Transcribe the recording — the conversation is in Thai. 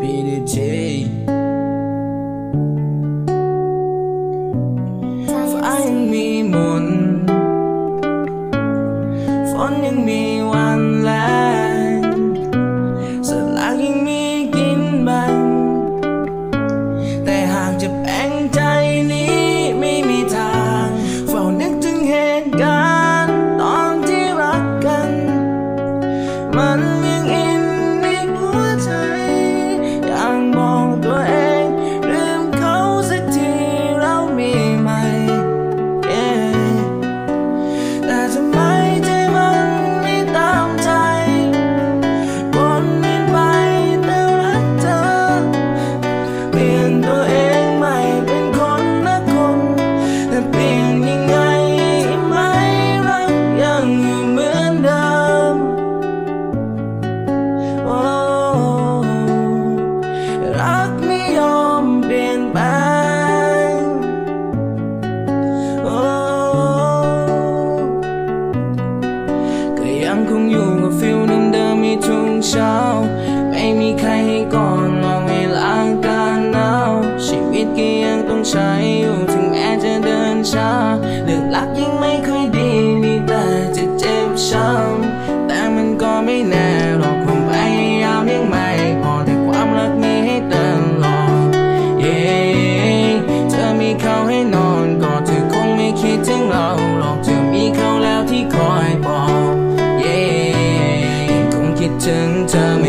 PDT ฟ้ายังมีมนฝนยังมีวันแลงสลากยังมีกินบ คงอยู่กับฟิลน้ำเดิมมีทุ่งเช้า ไม่มีใครให้ก่อนลองเวลาการหนาวชีวิตก็ยังต้องใช้อยู่ถึงแม้จะเดินช้าเรื่องรักยัง ถึงทำ